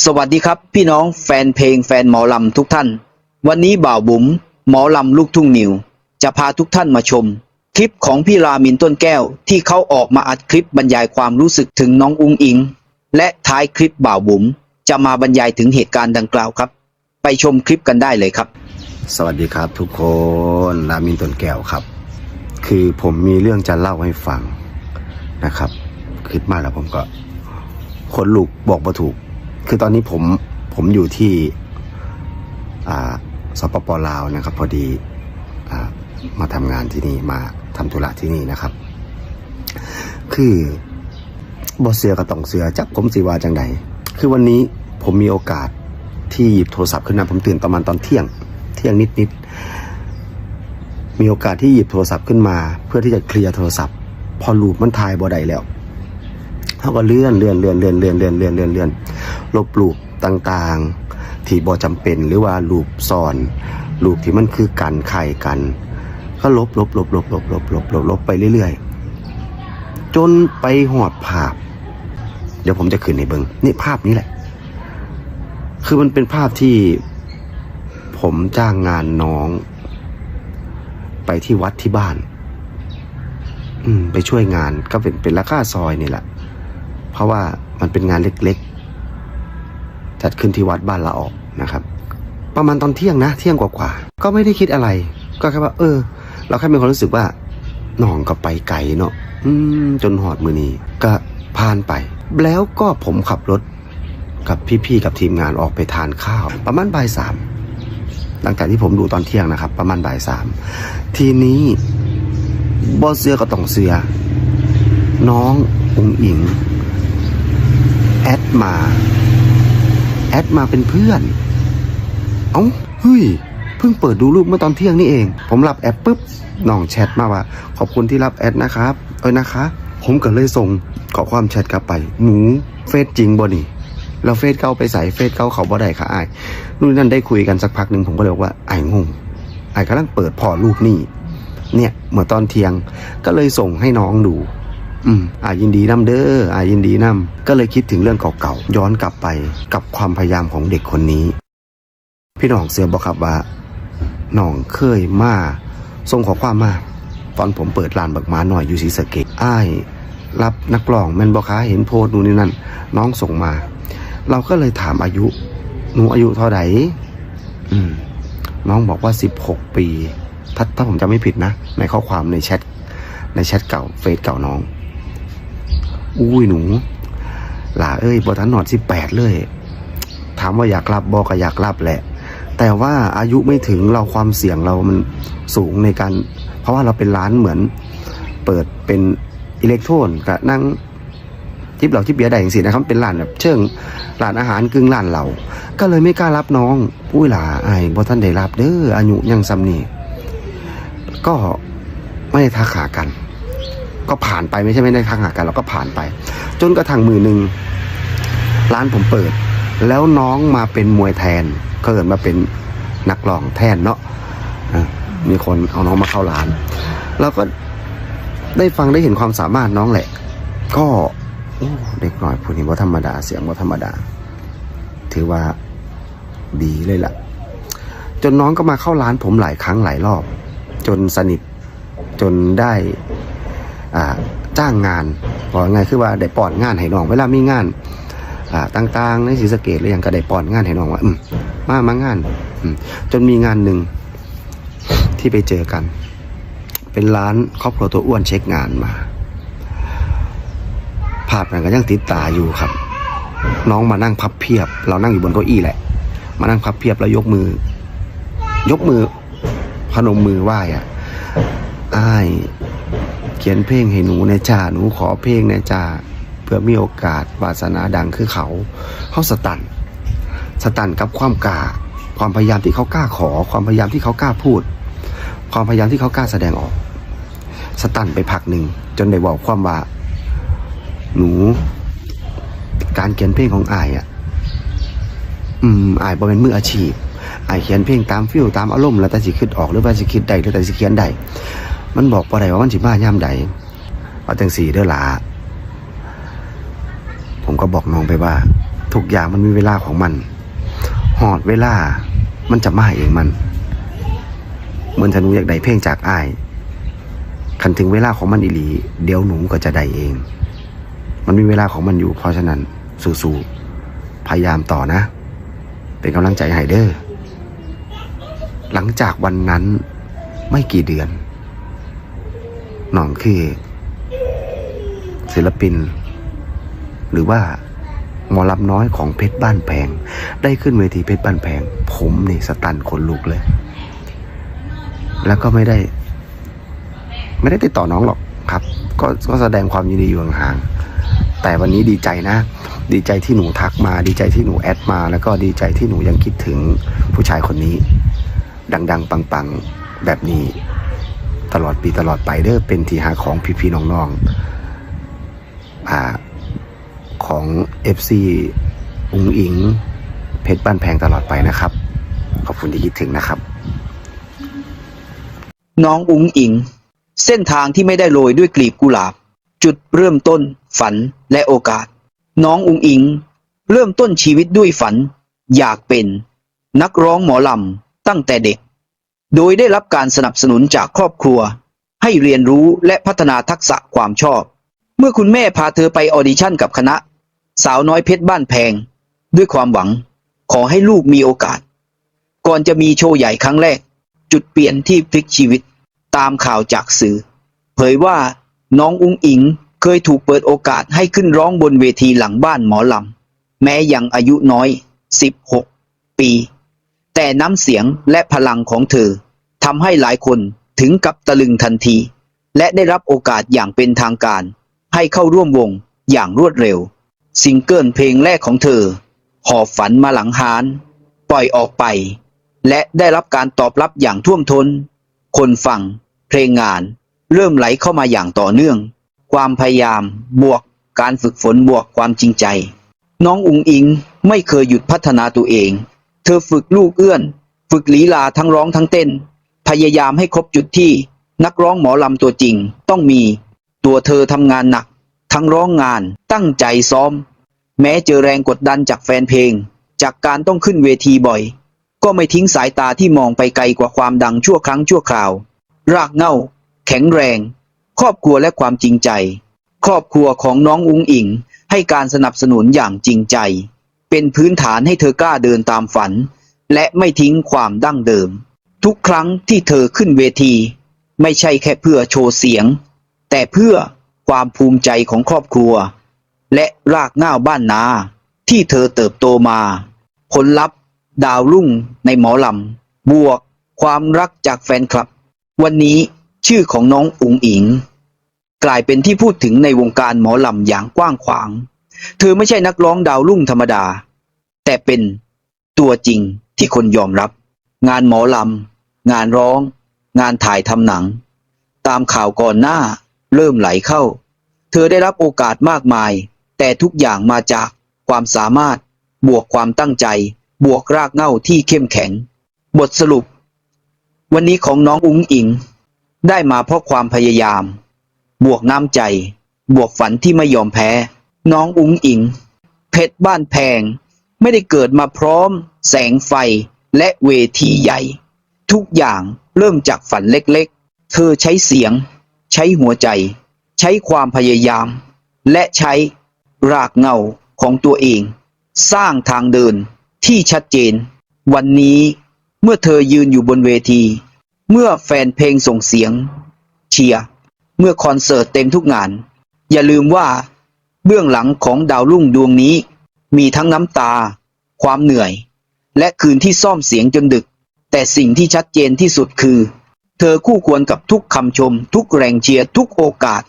สวัสดีครับ พี่น้องแฟนเพลงแฟนหมอลำทุกท่าน วันนี้บ่าวบุ๋มหมอลำลูกทุ่งนิว จะพาทุกท่านมาชม คลิปของพี่รามินต้นแก้วที่เขาออกมาอัดคลิปบรรยายความรู้สึกถึงน้องอุ้งอิง และท้ายคลิปบ่าวบุ๋มจะมาบรรยายถึงเหตุการณ์ดังกล่าวครับ ไปชมคลิปกันได้เลยครับ สวัสดีครับทุกคนรามินต้นแก้วครับ คือผมมีเรื่องจะเล่าให้ฟังนะครับคิดมาแล้วผมก็คนลุกบอกมาถูก คือตอนนี้ผมผมอยู่ที่สปปลาวนะครับ พอดีอมาทำงานที่นี่มาทำธุระที่นี่นะครับ คือบอเสือกับต้องเสือจับผมสีวาจังใดคือวันนี้ผมมีโอกาสที่หยิบโทรศัพท์ขึ้นมาผมตื่นประมาณตอนเที่ยง เที่ยงนิดนิดๆมีโอกาสที่หยิบโทรศัพท์ขึ้นมา เพื่อที่จะเคลียร์โทรศัพท์ พอลูปมันทายบ่ได้แล้วเขาก็เลื่อนเลื่อนเลื่อนเลื่อนเลื่อนเลื่อนเลื่อนเลื่อนเลื่อน ลบลูปต่างๆ ที่บ่จำเป็นหรือว่าลูปซ้อนลูปที่มันคือกันไข่กัน ก็ลบลบลบลบลบลบลบลบลบไปเรื่อยๆ จนไปหอดภาพ เดี๋ยวผมจะขึ้นให้เบิงนี่ภาพนี้แหละ คือมันเป็นภาพที่ผมจ้างงานน้อง ไปที่วัดที่บ้าน อืม ไปช่วยงานก็เป็นเป็นราคาซอยนี่แหละ เพราะว่ามันเป็นงานเล็กๆ จัดขึ้นที่วัดบ้านละออกนะครับ ประมาณตอนเที่ยงนะ เที่ยงกว่าๆก็ไม่ได้คิดอะไร ก็แค่ว่า เออ เราแค่มีความรู้สึกว่าน้องก็ไปไกลเนาะอืมจนหอดมือนี้ก็ผ่านไป แล้วก็ผมขับรถกับพี่ๆกับทีมงานออกไปทานข้าว ประมาณบ่ายสามหลังจากที่ผมดูตอนเที่ยงนะครับ ประมาณบ่ายสามทีนี้บอเสือก็ต้องเสือ น้องอุงอิง แอดมา แอดมาเป็นเพื่อน เอ้าเฮ้ยเพิ่งเปิดดูรูปเมื่อตอนเที่ยงนี่เอง ผมรับแอดปุ๊บน้องแชทมาว่า ขอบคุณที่รับแอดนะครับเอ้ยนะคะ ผมก็เลยส่งขอความแชทกลับไป หนูเฟซจริงบ่นี่เราเฟซเก่าไปใส่เฟซเก่าเขาบ่ได้ค่ะไอ้นู่นนั่นได้คุยกันสักพักหนึ่งผมก็เลยกว่าไอ้งงไอ้กำลังเปิดพอรูปนี่เนี่ยเมื่อตอนเที่ยงก็เลยส่งให้น้องดู อืมอายินดีนำเด้ออายินดีนำก็เลยคิดถึงเรื่องเก่าๆย้อนกลับไปกับความพยายามของเด็กคนนี้ พี่น้องเสือบอกครับว่าน้องเคยมาส่งขอความมาตอนผมเปิดร้านบักหมาหน่อยอยู่ศรีสะเกดอ้ายรับนักร้องแม่นบอค้าเห็นโพสต์นู่นนี่นั่น น้องส่งมา เราก็เลยถามอายุหนูอายุเท่าไหร่อืมน้องบอกว่าสิบหกปี ถ้าถ้าผมจำไม่ผิดนะ ในข้อความในแชทในแชทเก่าเฟซเก่าน้อง อุ้ยหนูหล่าเอ้ยบอทันหนอดสิบแปดเลย ถามว่าอยากรับบอก็อยากรับแหละ แต่ว่าอายุไม่ถึงเราความเสี่ยงเรามันสูงในการ เพราะว่าเราเป็นร้านเหมือน เปิดเป็นอิเล็กโทรนกับนั่งทิปเหล่าที่เบียร์ใดอย่างสินะครับเป็นร้านแบบเชิงร้านอาหารกึ่งร้านเหล่าก็เลยไม่กล้ารับน้องอุ้ยหล่าไอ้บ่ท่านได้รับเด้ออายุยังซ้ำนี่ก็ไม่ได้ทักหากัน ก็ผ่านไปไม่ใช่ไม่ได้ทักหากันเราก็ผ่านไป จนกระทั่งมือหนึ่งร้านผมเปิด แล้วน้องมาเป็นมวยแทนก็เกิดมาเป็นนักร้องแทนเนาะมีคนเอาน้องมาเข้าร้าน แล้วก็ได้ฟังได้เห็นความสามารถน้องแหละ ก็เด็กน้อยผู้นี้ว่าธรรมดาเสียงว่าธรรมดา ถือว่าดีเลยล่ะ จนน้องก็มาเข้าร้านผมหลายครั้งหลายรอบ จนสนิทจนได้ จ้างงานบอกไงายคือว่าได้ป้อนงานให้น้องเวลามีงานต่างๆในศรีสะเกดหรือยังก็ได้ป้อนงานให้น้องว่าอืมา มางานอืจนมีงานหนึ่งที่ไปเจอกัน เป็นร้านครอบครัวตัวอ้วนเช็คงานมาภาพนั้นก็ยังติดตาอยู่ครับ น้องมานั่งพับเพียบ เรานั่งอยู่บนเก้าอี้แหละ มานั่งพับเพียบแล้วยกมือ ยกมือพนมมือไหว้อะอ้าย เขียนเพลงให้หนูในจ่าหนูขอเพลงในจ่าเพื่อมีโอกาสวาสนาดังคือเขาเขาสตันสตันกับความกล้าความพยายามที่เขากล้าขอ ความพยายามที่เขากล้าพูด ความพยายามที่เขากล้าแสดงออก สตันไปพักหนึ่งจนได้บอกความว่า หนู การเขียนเพลงของอายอะอืมอายบ่เป็นมืออาชีพอายเขียนเพลงตามฟิลตามอารมณ์แล้วแต่สิคิดออกหรือว่าสิคิดใดหรือแต่สิเขียนใด มันบอกบ่ไดว่ามันสิมาย่ามใดเอาจังสีเด้อหลาผมก็บอกน้องไปว่า ทุกอย่างมันมีเวลาของมัน หอดเวลา มันจะมาเองมัน เหมือนถ้าหนูอยากได้เพลงจากอ้ายคันถึงเวลาของมันอีหลี เดี๋ยวหนูก็จะได้เอง มันมีเวลาของมันอยู่ เพราะฉะนั้นสู้ๆพยายามต่อนะ เป็นกำลังใจให้เด้อหลังจากวันนั้นไม่กี่เดือน หนองคือศิลปิน หรือว่าหมอลำน้อยของเพชรบ้านแพง ได้ขึ้นเวทีเพชรบ้านแพง ผมนี่สตันขนลุกเลย แล้วก็ไม่ได้ ไม่ได้ติดต่อน้องหรอกครับ ก็ก็แสดงความยินดีอยู่ห่างๆแต่วันนี้ดีใจนะ ดีใจที่หนูทักมา ดีใจที่หนูแอดมา แล้วก็ดีใจที่หนูยังคิดถึงผู้ชายคนนี้ ดัง ๆ ปัง ๆ แบบนี้ ตลอดปีตลอดไปเด้อเป็นที่หาของพี่ๆน้องๆอ่าของ FC อุงอิง เพชรบ้านแพงตลอดไปนะครับ ขอบคุณที่คิดถึงนะครับ น้องอุ๋งอิง เส้นทางที่ไม่ได้โรยด้วยกลีบกุหลาบ จุดเริ่มต้น ฝันและโอกาส น้องอุ๋งอิง เริ่มต้นชีวิตด้วยฝัน อยากเป็น นักร้องหมอลำตั้งแต่เด็ก โดยได้รับการสนับสนุนจากครอบครัว ให้เรียนรู้และพัฒนาทักษะความชอบ เมื่อคุณแม่พาเธอไปออดิชั่นกับคณะ สาวน้อยเพชรบ้านแพง ด้วยความหวัง ขอให้ลูกมีโอกาส ก่อนจะมีโชว์ใหญ่ครั้งแรก จุดเปลี่ยนที่พลิกชีวิตตามข่าวจากสื่อ เผยว่าน้องอุ้งอิงเคยถูกเปิดโอกาสให้ขึ้นร้องบนเวทีหลังบ้านหมอลำ แม้ยังอายุน้อย 16 ปี แต่น้ำเสียงและพลังของเธอทำให้หลายคนถึงกับตะลึงทันที และได้รับโอกาสอย่างเป็นทางการ ให้เข้าร่วมวงอย่างรวดเร็ว ซิงเกิลเพลงแรกของเธอ หอบฝันมาหลังฮาน ปล่อยออกไป และได้รับการตอบรับอย่างท่วมทน้น คนฟัง เพลงงาน เริ่มไหลเข้ามาอย่างต่อเนื่อง ความพยายามบวกการฝึกฝนบวกความจริงใจ น้องอุงอิงไม่เคยหยุดพัฒนาตัวเอง เธอฝึกลูกเอื้อน ฝึกลีลาทั้งร้องทั้งเต้น พยายามให้ครบจุดที่ นักร้องหมอลำตัวจริงต้องมี ตัวเธอทำงานหนัก ทั้งร้องงาน ตั้งใจซ้อม แม้เจอแรงกดดันจากแฟนเพลง จากการต้องขึ้นเวทีบ่อย ก็ไม่ทิ้งสายตาที่มองไปไกลกว่าความดังชั่วครั้งชั่วคราว รากเง้าแข็งแรง ครอบครัวและความจริงใจ ครอบครัวของน้องอุงอิงให้การสนับสนุนอย่างจริงใจ เป็นพื้นฐานให้เธอกล้าเดินตามฝัน และไม่ทิ้งความดั้งเดิม ทุกครั้งที่เธอขึ้นเวที ไม่ใช่แค่เพื่อโชว์เสียง แต่เพื่อความภูมิใจของครอบครัว และรากง้าบ้านนา ที่เธอเติบโตมา ผลลัพธ์ ดาวรุ่งในหมอลำ บวก ความรักจากแฟนคลับ วันนี้ชื่อของน้องอุ๋งอิง กลายเป็นที่พูดถึงในวงการหมอลำอย่างกว้างขวาง เธอไม่ใช่นักร้องดาวรุ่งธรรมดา แต่เป็นตัวจริงที่คนยอมรับ งานหมอลำ งานร้อง งานถ่ายทำหนัง ตามข่าวก่อนหน้า เริ่มไหลเข้า เธอได้รับโอกาสมากมาย แต่ทุกอย่างมาจากความสามารถ บวกความตั้งใจ บวกรากเหง้าที่เข้มแข็ง บทสรุป วันนี้ของน้องอุ้งอิง ได้มาเพราะความพยายาม บวกน้ำใจ บวกฝันที่ไม่ยอมแพ้ น้องอุ้งอิงเพชรบ้านแพง ไม่ได้เกิดมาพร้อม แสงไฟและเวทีใหญ่ ทุกอย่างเริ่มจากฝันเล็กๆ เธอใช้เสียง ใช้หัวใจ ใช้ความพยายาม และใช้รากเงาของตัวเอง สร้างทางเดินที่ชัดเจน วันนี้เมื่อเธอยืนอยู่บนเวที เมื่อแฟนเพลงส่งเสียง เชียร์ เมื่อคอนเสิร์ตเต็มทุกงาน อย่าลืมว่า เบื้องหลังของดาวรุ่งดวงนี้ มีทั้งน้ำตา ความเหนื่อย และคืนที่ซ่อมเสียงจนดึก แต่สิ่งที่ชัดเจนที่สุดคือ เธอคู่ควรกับทุกคำชม ทุกแรงเชียร์ทุกโอกาส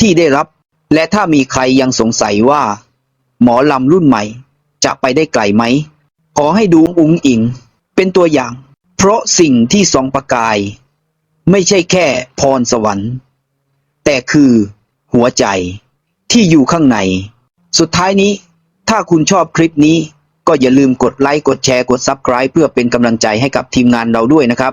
ที่ได้รับ และถ้ามีใครยังสงสัยว่า หมอลำรุ่นใหม่ จะไปได้ไกลไหม ขอให้ดูอุงอิง เป็นตัวอย่าง เพราะสิ่งที่สองประกาย ไม่ใช่แค่พรสวรรค์ แต่คือหัวใจ ที่อยู่ข้างใน สุดท้ายนี้ ถ้าคุณชอบคลิปนี้ ก็อย่าลืมกดไลค์ กดแชร์ กด Subscribe เพื่อเป็นกำลังใจให้กับทีมงานเราด้วยนะครับ